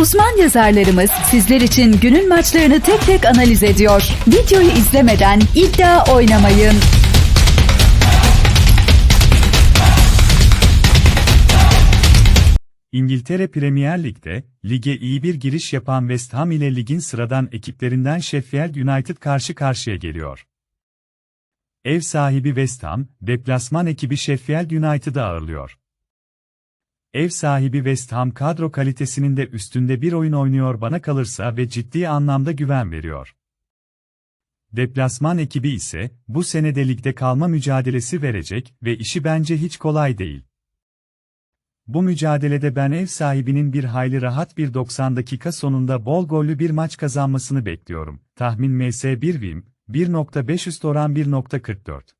Uzman yazarlarımız sizler için günün maçlarını tek tek analiz ediyor. Videoyu izlemeden iddia oynamayın. İngiltere Premier Lig'de, lige iyi bir giriş yapan West Ham ile ligin sıradan ekiplerinden Sheffield United karşı karşıya geliyor. Ev sahibi West Ham, deplasman ekibi Sheffield United'ı ağırlıyor. Ev sahibi West Ham kadro kalitesinin de üstünde bir oyun oynuyor bana kalırsa ve ciddi anlamda güven veriyor. Deplasman ekibi ise, bu senede ligde kalma mücadelesi verecek ve işi bence hiç kolay değil. Bu mücadelede ben ev sahibinin bir hayli rahat bir 90 dakika sonunda bol gollü bir maç kazanmasını bekliyorum. Tahmin MS1 Wim, 1.5 üst oran 1.44.